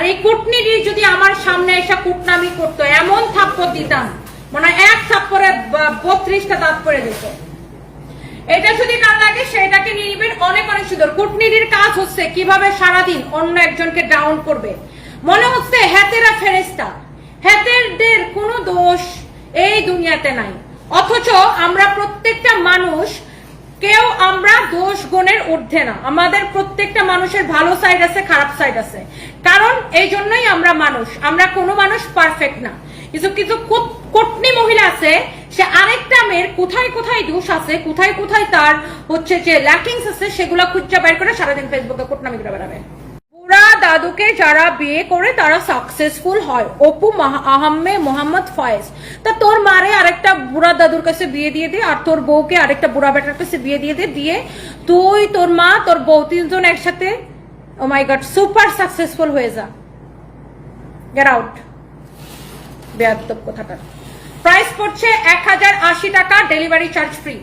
আর এই কুটনিটি যদি আমার সামনে এসে কুটনামি করতো, এমন থাপ্পড় দিতাম মানে এক থাপ্পড়ে বত্রিশটা দাঁত পড়ে যেত। এটা যদি না লাগে সেটাকে নিয়ে নিবেন অনেক অনেক সুন্দর কুটনিটির কাজ হচ্ছে কীভাবে সারাদিন অন্য একজনকে ডাউন করবে। মনে হচ্ছে হ্যাতেরা ফেরেস্তা হ্যাতেরদের কোনো দোষ এই দুনিয়াতে নাই। অথচ আমরা প্রত্যেকটা মানুষ কেউ আমরা দোষ গুণের ঊর্ধ্বে না। আমাদের প্রত্যেকটা মানুষের ভালো সাইড আছে, খারাপ সাইড আছে। কারণ এই জন্যই আমরা মানুষ। আমরা কোনো মানুষ পারফেক্ট না। কিছু কিছু কটনি মহিলা আছে, সে আরেকটা মেয়ের কোথায় কোথায় দোষ আছে, কোথায় কোথায় তার হচ্ছে যে ল্যাকিংস আছে, সেগুলো খুঁজে বের করে সারাদিন ফেসবুকে কোটনামি করে বেড়াবে। বুড়া দাদুকে যারা বিয়ে করে তারা সাকসেসফুল হয়। অপু আহমে মোহাম্মদ ফয়েজ। তা তোর মারে আরেকটা বুড়া দাদুর কাছে বিয়ে দিয়ে দে, আর তোর বউকে আরেকটা বুড়া বেটার কাছে বিয়ে দিয়ে দে, দিয়ে তুই, তোর মা, তোর বউ তিনজন একসাথে oh my god super successful হয়ে যা। গেট আউট বেয়াদব কথাটা। প্রাইস পড়ছে এক হাজার আশি টাকা ডেলিভারি চার্জ ফ্রি